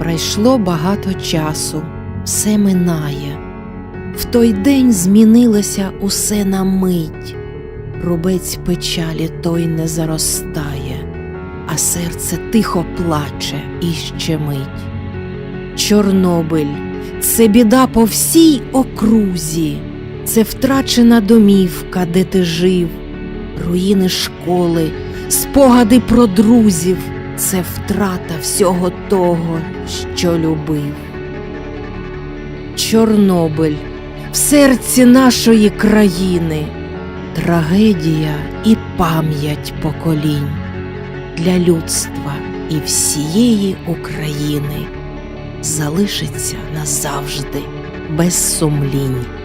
Пройшло багато часу, все минає. В той день змінилося усе на мить. Рубець печалі той не заростає, а серце тихо плаче і щемить. Чорнобиль це біда по всій окрузі, це втрачена домівка, де ти жив, руїни школи, спогади про друзів, це втрата всього того, що любив. Чорнобиль в серці нашої країни, трагедія і пам'ять поколінь для людства і всієї України залишиться назавжди без сумлінь.